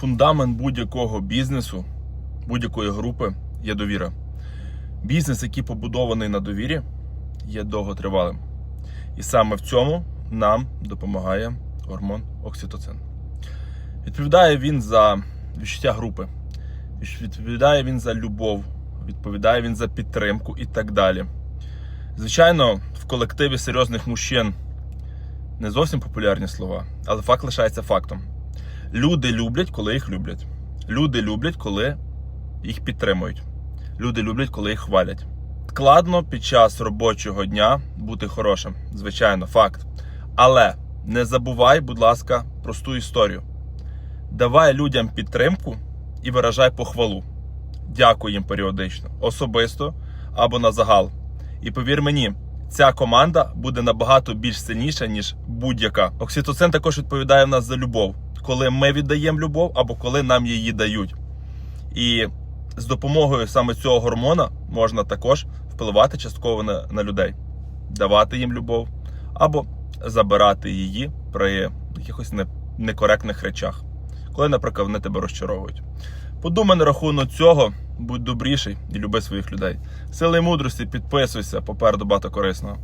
Фундамент будь-якого бізнесу, будь-якої групи є довіра. Бізнес, який побудований на довірі, є довготривалим. І саме в цьому нам допомагає гормон окситоцин. Відповідає він за відчуття групи, відповідає він за любов, відповідає він за підтримку і так далі. Звичайно, в колективі серйозних мужчин не зовсім популярні слова, але факт лишається фактом. Люди люблять, коли їх люблять. Люди люблять, коли їх підтримують. Люди люблять, коли їх хвалять. Складно під час робочого дня бути хорошим, звичайно, факт. Але не забувай, будь ласка, просту історію. Давай людям підтримку і виражай похвалу. Дякуй їм періодично, особисто або на загал. І повір мені, ця команда буде набагато більш сильніша, ніж будь-яка. Окситоцин також відповідає в нас за любов, коли ми віддаємо любов або коли нам її дають. І з допомогою саме цього гормона можна також впливати частково на, на людей, давати їм любов або забирати її при якихось не, некоректних речах, коли, наприклад, вони тебе розчаровують. Подумай на рахунок цього, будь добріший і люби своїх людей. Сили і мудрості, підписуйся, попереду багато корисного.